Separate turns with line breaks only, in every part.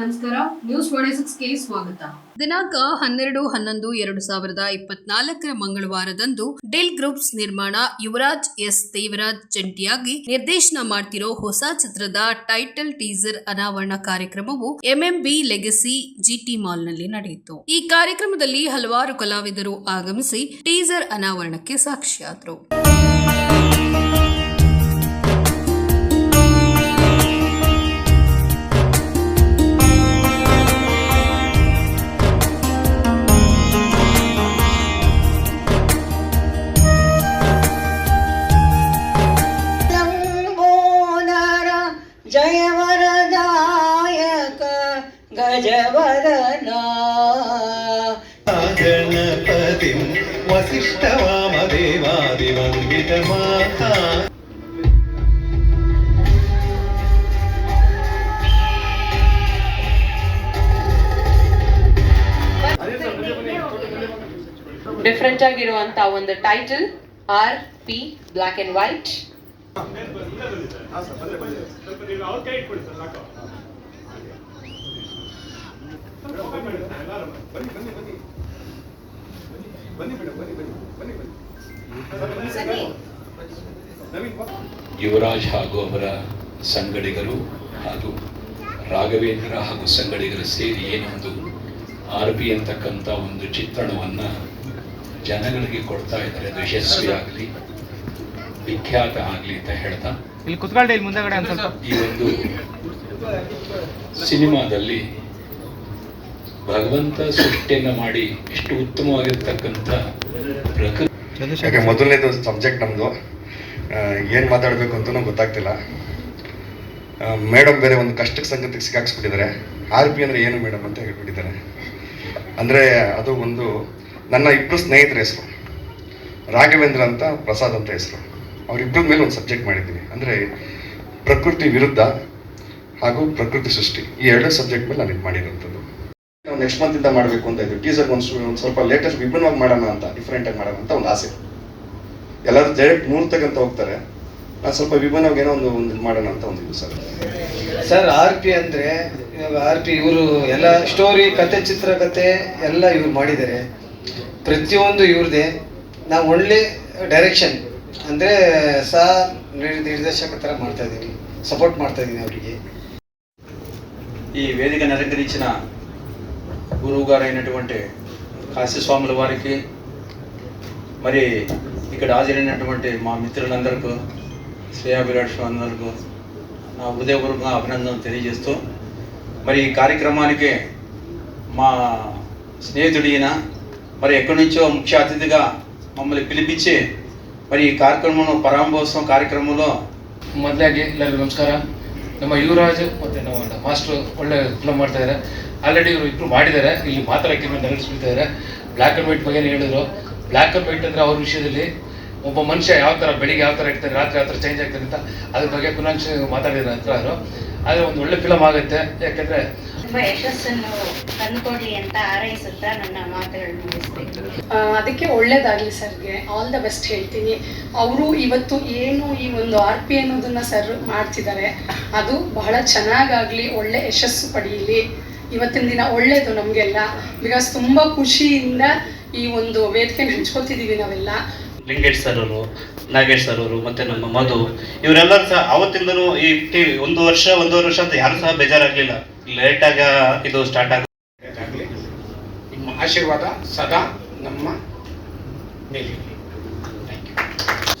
ನಮಸ್ಕಾರ ನ್ಯೂಸ್ ಸಿಕ್ಸ್ಗೆ ಸ್ವಾಗತ. ದಿನಾಂಕ ಹನ್ನೆರಡು, ಹನ್ನೊಂದು, ಎರಡು ಸಾವಿರದ ಇಪ್ಪತ್ನಾಲ್ಕರ ಮಂಗಳವಾರದಂದು ಡಿಲ್ ಗ್ರೂಪ್ಸ್ ನಿರ್ಮಾಣ ಯುವರಾಜ್ ಎಸ್. ದೇವರಾಜ್ ಜಂಟಿಯಾಗಿ ನಿರ್ದೇಶನ ಮಾಡ್ತಿರೋ ಹೊಸ ಚಿತ್ರದ ಟೈಟಲ್ ಟೀಸರ್ ಅನಾವರಣ ಕಾರ್ಯಕ್ರಮವು ಎಂಎಂಬಿ ಲೆಗಸಿ ಜಿಟಿ ಮಾಲ್ನಲ್ಲಿ ನಡೆಯಿತು. ಈ ಕಾರ್ಯಕ್ರಮದಲ್ಲಿ ಹಲವಾರು ಕಲಾವಿದರು ಆಗಮಿಸಿ ಟೀಸರ್ ಅನಾವರಣಕ್ಕೆ ಸಾಕ್ಷಿಯಾದರು.
गणपतिं वसिष्ठवामदेवादिवन्दितमाता
ಡಿಫ್ರೆಂಟ್ ಆಗಿರುವಂತ ಒಂದು title R P black and white
Yuvraj ಹಾಗೂ ಅವರ ಸಂಗಡಿಗರು ಹಾಗೂ ರಾಘವೇಂದ್ರ ಹಾಗೂ ಸಂಗಡಿಗರು ಸೇರಿ ಏನೊಂದು ಆರ್ ಬಿ ಅಂತಕ್ಕಂಥ ಒಂದು ಚಿತ್ರಣವನ್ನು ಜನಗಳಿಗೆ ಕೊಡ್ತಾ ಇದ್ದಾರೆ. ಅದು ಯಶಸ್ವಿಯಾಗಲಿ ವಿಖ್ಯಾತ ಆಗಲಿ ಅಂತ ಹೇಳ್ತಾ. ಈ ಒಂದು ಸಿನಿಮಾದಲ್ಲಿ ಭಗವಂತ ಸೃಷ್ಟಿಯನ್ನ ಮಾಡಿ ಎಷ್ಟು ಉತ್ತಮವಾಗಿರ್ತಕ್ಕಂಥ ಪ್ರಕೃತಿ.
ಯಾಕೆ ಮೊದಲನೇದು ಸಬ್ಜೆಕ್ಟ್ ನಮ್ಮದು ಏನು ಮಾತಾಡಬೇಕು ಅಂತಲೂ ಗೊತ್ತಾಗ್ತಿಲ್ಲ. ಮೇಡಮ್ ಬೇರೆ ಒಂದು ಕಷ್ಟಕ್ಕೆ ಸಂಗತಿಗೆ ಸಿಕ್ಕಾಕ್ಸ್ಬಿಟ್ಟಿದ್ದಾರೆ. ಆರ್ ಪಿ ಅಂದರೆ ಏನು ಮೇಡಮ್ ಅಂತ ಹೇಳ್ಬಿಟ್ಟಿದ್ದಾರೆ. ಅಂದರೆ ಅದು ಒಂದು ನನ್ನ ಇಬ್ಬರು ಸ್ನೇಹಿತರ ಹೆಸರು. ರಾಘವೇಂದ್ರ ಅಂತ ಪ್ರಸಾದ್ ಅಂತ ಹೆಸರು. ಅವರಿಬ್ಬರ ಮೇಲೆ ಒಂದು ಸಬ್ಜೆಕ್ಟ್ ಮಾಡಿದ್ದೀನಿ. ಅಂದರೆ ಪ್ರಕೃತಿ ವಿರುದ್ಧ ಹಾಗೂ ಪ್ರಕೃತಿ ಸೃಷ್ಟಿ. ಈ ಎರಡು ಸಬ್ಜೆಕ್ಟ್ ಮೇಲೆ ನಾನು ಇದು ಮಾಡಿರೋಂಥದ್ದು. ನೆಕ್ಸ್ಟ್ ನೆಕ್ಸ್ಟ್ ಮಂತಿಂದ ಮಾಡಬೇಕು ಅಂತ ಇದ್ರು ಟೀಸರ್ ಒಂದು ಸ್ವಲ್ಪ ಲೇಟೆಸ್ಟ್ ವಿಭಿನ್ನವಾಗಿ ಮಾಡೋಣ ಅಂತ ಡಿಫ್ರೆಂಟಾಗಿ ಮಾಡೋಣ ಅಂತ ಒಂದು ಆಸೆ. ಎಲ್ಲರೂ ಡೈರೆಕ್ಟ್ ಮೂರ್ತಕ್ಕಂತ ಹೋಗ್ತಾರೆ. ನಾನು ಸ್ವಲ್ಪ ವಿಭಿನ್ನವಾಗಿ ಏನೋ ಒಂದು ಒಂದು ಮಾಡೋಣ ಅಂತ ಒಂದು ಸರ್
ಸರ್ ಆರ್ ಪಿ ಅಂದರೆ ಇವಾಗ ಆರ್ ಪಿ ಇವರು ಎಲ್ಲ ಸ್ಟೋರಿ ಕತೆ ಚಿತ್ರಕತೆ ಎಲ್ಲ ಇವ್ರು ಮಾಡಿದ್ದಾರೆ. ಪ್ರತಿಯೊಂದು ಇವ್ರದೇ. ನಾವು ಒಳ್ಳೆ ಡೈರೆಕ್ಷನ್ ಅಂದ್ರೆ ಸಹ ನಿರ್ದೇಶಕ ಥರ ಮಾಡ್ತಾ ಇದ್ದೀನಿ. ಸಪೋರ್ಟ್ ಮಾಡ್ತಾ ಇದ್ದೀನಿ ಅವರಿಗೆ.
ಈ ವೇದಿಕೆ ನರೇಂದ್ರ గురువు గారు అయినటువంటి కాశీస్వాముల వారికి మరి ఇక్కడ హాజరైనటువంటి మా మిత్రులందరికీ శ్రేయాభిలాషులు అందరికీ నా హృదయపూర్వకంగా అభినందనలు తెలియజేస్తూ మరి ఈ కార్యక్రమానికి మా స్నేహితుడిన మరి ఎక్కడి నుంచో ముఖ్య అతిథిగా మమ్మల్ని పిలిపించి మరి ఈ కార్యక్రమం పరాంభోత్సవం కార్యక్రమంలో
మొదలాగే నమస్కారం. ನಮ್ಮ ಯುವರಾಜ್ ಮತ್ತು ನಮ್ಮ ಮಾಸ್ಟರ್ ಒಳ್ಳೆ ಫಿಲಮ್ ಮಾಡ್ತಾ ಇದ್ದಾರೆ ಆಲ್ರೆಡಿ ಇವರು ಇಬ್ಬರು ಮಾಡಿದ್ದಾರೆ. ಇಲ್ಲಿ ಮಾತಾಡೋಕ್ಕೆ ಇದ್ದಾರೆ ಬ್ಲ್ಯಾಕ್ ಆ್ಯಂಡ್ ವೈಟ್ ಬಗ್ಗೆ ಹೇಳಿದ್ರು? ಬ್ಲ್ಯಾಕ್ ಆ್ಯಂಡ್ ವೈಟ್ ಅಂದರೆ ಅವ್ರ ವಿಷಯದಲ್ಲಿ ಒಬ್ಬ ಮನುಷ್ಯ ಯಾವ ಥರ ಬೆಳಿಗ್ಗೆ ಯಾವ ಥರ ಇರ್ತಾರೆ ರಾತ್ರಿ ಯಾವ ಥರ ಚೇಂಜ್ ಆಗ್ತದೆ ಅಂತ ಅದ್ರ ಬಗ್ಗೆ ಪುನಃ ಮಾತಾಡಿದ್ರು ಹತ್ರ ಅವರು. ಆದರೆ ಒಂದು ಒಳ್ಳೆ ಫಿಲಮ್ ಆಗುತ್ತೆ. ಯಾಕಂದ್ರೆ
ತುಂಬಾ ಯಶಸ್ಸನ್ನು ತಂದುಕೊಡ್ಲಿ ಅಂತ ಹಾರೈಸುತ್ತಾ ನನ್ನ ಮಾತುಗಳನ್ನು ಮುಗಿಸ್ಬೇಕು
ಆ, ಅದಕ್ಕೆ ಒಳ್ಳೇದಾಗ್ಲಿ ಸರ್ಗೆ ಆಲ್ ದ ಬೆಸ್ಟ್ ಹೇಳ್ತೀನಿ. ಅವರು ಇವತ್ತು ಏನು ಈ ಒಂದು ಆರ್ ಪಿ ಅನ್ನೋದನ್ನ ಸರ್ ಮಾಡ್ತಿದ್ದಾರೆ ಅದು ಬಹಳ ಚೆನ್ನಾಗಾಗ್ಲಿ ಒಳ್ಳೆ ಯಶಸ್ಸು ಪಡೆಯಲಿ ಇವತ್ತಿನ ದಿನ ಒಳ್ಳೇದು ನಮಗೆಲ್ಲ. ಬಿಕಾಸ್ ತುಂಬ ಖುಷಿಯಿಂದ ಈ ಒಂದು ವೇದಿಕೆ ಹಂಚ್ಕೋತಿದ್ದೀವಿ ನಾವೆಲ್ಲ.
ಲಿಂಗೇಶ್ ಸರ್ ಅವರು ನಾಗೇಶ್ ಸರ್ ಅವರು ಮತ್ತೆ ನಮ್ಮ ಮಧು ಇವರೆಲ್ಲರೂ ಸಹ ಅವತ್ತಿಂದನೂ ಈ ಟಿವಿ ಒಂದು ವರ್ಷ ಒಂದೂವರೆ ವರ್ಷ ಅಂತ ಯಾರು ಸಹ ಬೇಜಾರಾಗ್ಲಿಲ್ಲ. ಲೇಟ್ ಆಗ ಇದು ಸ್ಟಾರ್ಟ್ ಆಗ
ನಿಮ್ಮ ಆಶೀರ್ವಾದ ಸದಾ ನಮ್ಮ ಮೇಲೆ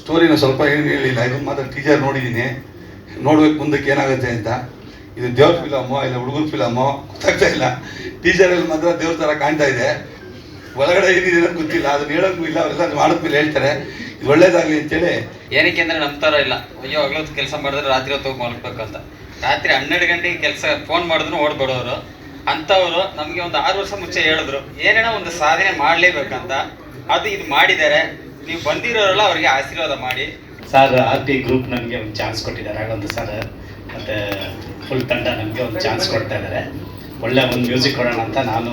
ಸ್ಟೋರಿನ ಸ್ವಲ್ಪ ಏನು ಹೇಳಿಲ್ಲ. ಇದು ಮಾತ್ರ ಟೀಚರ್ ನೋಡಿದ್ದೀನಿ ನೋಡ್ಬೇಕು ಮುಂದಕ್ಕೆ ಏನಾಗುತ್ತೆ ಅಂತ. ಇದು ದೇವ್ರ ಫಿಲಮೋ ಇಲ್ಲ ಹುಡುಗರ ಫಿಲಮೋ ಗೊತ್ತಾಗ್ತಾ ಇಲ್ಲ. ಟೀಚರಲ್ಲಿ ಮಾತ್ರ ದೇವ್ರ ಥರ ಕಾಣ್ತಾ ಇದೆ. ಒಳಗಡೆ ಏನಿದೆ ಅಂತ ಗೊತ್ತಿಲ್ಲ ಅದನ್ನ ಹೇಳೋಕ್ಕೂ ಇಲ್ಲ ಅವರೆಲ್ಲ ಮಾಡಿದ್ಮೇಲೆ ಹೇಳ್ತಾರೆ. ಇದು ಒಳ್ಳೇದಾಗಲಿ ಅಂತೇಳಿ.
ಏನಕ್ಕೆ ಅಂದ್ರೆ ನಮ್ಮ ಥರ ಇಲ್ಲ. ಅಯ್ಯೋ ಹಗಲೊತ್ತು ಕೆಲಸ ಮಾಡಿದ್ರೆ ರಾತ್ರಿ ಹೊತ್ತು ಹೋಗಿ ಮಲಗ್ಬೇಕಂತ. ರಾತ್ರಿ ಹನ್ನೆರಡು ಗಂಟೆಗೆ ಕೆಲಸ ಫೋನ್ ಮಾಡಿದ್ರು ಓಡ್ಬಿಡೋರು. ಅಂಥವ್ರು ನಮಗೆ ಒಂದು ಆರು ವರ್ಷ ಮುಂಚೆ ಹೇಳಿದ್ರು ಏನೇನೋ ಒಂದು ಸಾಧನೆ ಮಾಡಲೇಬೇಕಂತ. ಅದು ಇದು ಮಾಡಿದ್ದಾರೆ. ನೀವು ಬಂದಿರೋರೆಲ್ಲ ಅವ್ರಿಗೆ ಆಶೀರ್ವಾದ ಮಾಡಿ.
ಸರ್ ಆರ್ ಪಿ ಗ್ರೂಪ್ ನಮಗೆ ಒಂದು ಚಾನ್ಸ್ ಕೊಟ್ಟಿದ್ದಾರೆ. ಹಾಗೊಂದು ಸರ್ ಮತ್ತೆ ಫುಲ್ ತಂಡ ನಮಗೆ ಒಂದು ಚಾನ್ಸ್ ಕೊಡ್ತಾ ಇದ್ದಾರೆ. ಒಳ್ಳೆ ಒಂದು ಮ್ಯೂಸಿಕ್ ಕೊಡೋಣ ಅಂತ ನಾನು